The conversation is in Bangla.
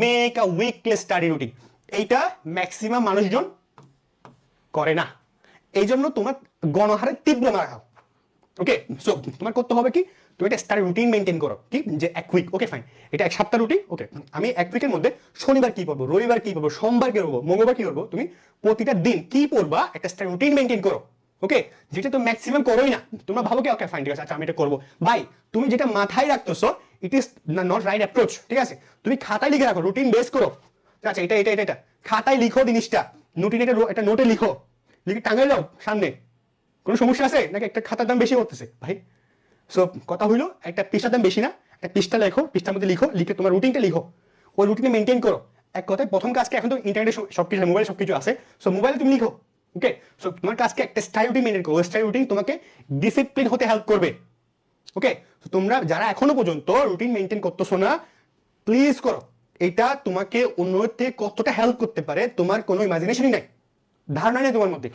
Make a weekly study routine এইটা ম্যাক্সিমাম মানুষজন করে না। এই জন্য তোমার গণহারে তীব্র মারা খাও। ওকে সো তোমার করতে হবে কি? তুমি একটা স্টাডি রুটিন মেনটেন করো, কি? যে এক উইক ওকে ফাইন এটা এক সপ্তাহ রুটিন ওকে আমি এক উইকের মধ্যে শনিবার কি পড়ব, রবিবার কি পড়ব, সোমবার কি করব মঙ্গলবার কি করব তুমি প্রতিটা দিন কি পড়বা? একটা স্টাডি রুটিন মেনটেন করো ওকে যেটা তো ম্যাক্সিমাম করোই না। তোমরা ভাবো কি ওকে ফাইন ঠিক আছে আচ্ছা আমি এটা করব। ভাই তুমি যেটা মাথায় রাখতেছো it is not right approach ঠিক আছে? তুমি খাতায় লিখে রাখো রুটিন বেস করো। আচ্ছা এটা এটা এটা এটা। খাতায় লিখো জিনিসটা। নোটিন এটা একটা নোটে লিখো। লিখে টাঙাই দাও সামনে। কোনো সমস্যা আছে? নাকি একটা খাতার দাম বেশি করতেছে? ভাই সো কথা হইল, একটা পৃষ্ঠার দাম বেশি না। একটা পৃষ্ঠা লেখো, পৃষ্ঠার মধ্যে লিখো, লিখে তোমার রুটিনটা লিখো। ওই রুটিনে মেনটেন করো। এক কথায়, প্রথম কাজকে এখন তো ইন্টারনেটে সব কিছু মোবাইলে সব কিছু আছে। সো মোবাইলে তুমি লিখো ওকে সো তোমার কাজকে একটা স্টাইল রুটিন মেনটেন করো। স্টাইল রুটিন তোমাকে ডিসিপ্লিন হতে হেল্প করবে। ওকে তো তোমরা যারা এখনও পর্যন্ত রুটিন মেনটেন করতেছো না প্লিজ করো। এটা তোমাকে উন্নতিতে কতটা হেল্প করতে পারে, তোমার কোনো ইমাজিনেশনই নাই। ধারণা নেই তোমার মধ্যে।